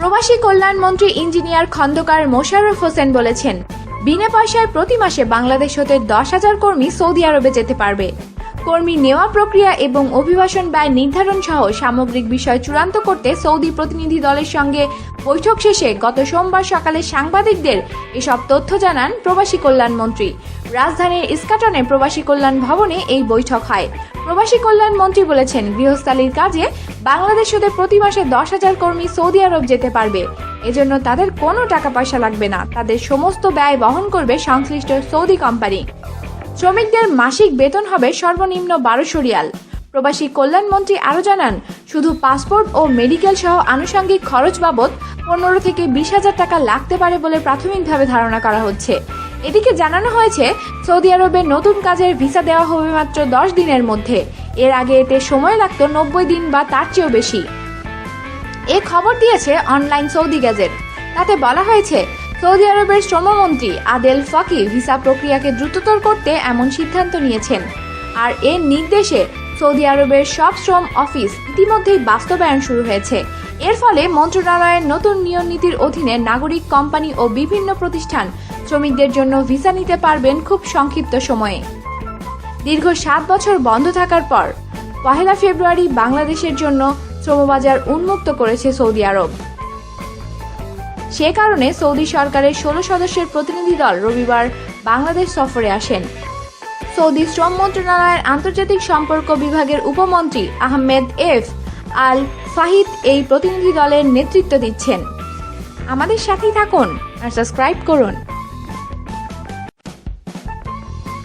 প্রবাসী কল্যাণ মন্ত্রী ইঞ্জিনিয়ার খন্দকার মোশাররফ হোসেন বলেছেন, বিনা পয়সায় প্রতি মাসে বাংলাদেশ হতে দশ হাজার কর্মী সৌদি আরবে যেতে পারবে। কর্মী নেওয়া প্রক্রিয়া এবং অভিবাসন ব্যয় নির্ধারণ সহ সামগ্রিক বিষয় চূড়ান্ত করতে সৌদি প্রতিনিধি দলের সঙ্গে বৈঠক শেষে গত সোমবার সকালে সাংবাদিকদের এসব তথ্য জানান প্রবাসী কল্যাণ মন্ত্রী। রাজধানীর ইস্কাটনে প্রবাসী কল্যাণ ভবনে এই বৈঠক হয়। প্রবাসী কল্যাণ মন্ত্রী বলেছেন, গৃহস্থালির কাজে বাংলাদেশ হতে প্রতি মাসে দশ হাজার কর্মী সৌদি আরব যেতে পারবে। এজন্য তাদের কোনো টাকা পয়সা লাগবে না। তাদের সমস্ত ব্যয় বহন করবে সংশ্লিষ্ট সৌদি কোম্পানি। শ্রমিকদের মাসিক বেতন হবে সর্বনিম্ন বারোশো রিয়াল। প্রবাসী কল্যাণমন্ত্রী আরও জানান, শুধু পাসপোর্ট ও মেডিকেল সহ আনুষঙ্গিক খরচ বাবদ পনেরো থেকে বিশ হাজার টাকা লাগতে পারে বলে প্রাথমিকভাবে ধারণা করা হচ্ছে। এদিকে জানানো হয়েছে, সৌদি আরবে নতুন কাজের ভিসা দেওয়া হবে মাত্র দশ দিনের মধ্যে। এর আগে এতে সময় লাগতো নব্বই দিন বা তার চেয়েও বেশি। এ খবর দিয়েছে অনলাইন সৌদি গ্যাজেট। তাতে বলা হয়েছে সৌদি আরবের শ্রমমন্ত্রী আদেল ফাকি ভিসা প্রক্রিয়াকে দ্রুততর করতে এমন সিদ্ধান্ত নিয়েছেন। আর এর নির্দেশে সৌদি আরবের সব শ্রম অফিস ইতিমধ্যেই বাস্তবায়ন শুরু হয়েছে। এর ফলে মন্ত্রণালয়ের নতুন নিয়ম নীতির অধীনে নাগরিক কোম্পানি ও বিভিন্ন প্রতিষ্ঠান শ্রমিকদের জন্য ভিসা নিতে পারবেন খুব সংক্ষিপ্ত সময়ে। দীর্ঘ সাত বছর বন্ধ থাকার পর পহেলা ফেব্রুয়ারি বাংলাদেশের জন্য শ্রমবাজার উন্মুক্ত করেছে সৌদি আরব। সে কারণে সৌদি সরকারের ষোলো সদস্যের প্রতিনিধি দল রবিবার বাংলাদেশ সফরে আসেন। সৌদি শ্রম মন্ত্রণালয়ের আন্তর্জাতিক সম্পর্ক বিভাগের উপমন্ত্রী আহমেদ এফ আল ফাহিদ এই প্রতিনিধি দলের নেতৃত্ব দিচ্ছেন। আমাদের সাথেই থাকুন আর সাবস্ক্রাইব করুন।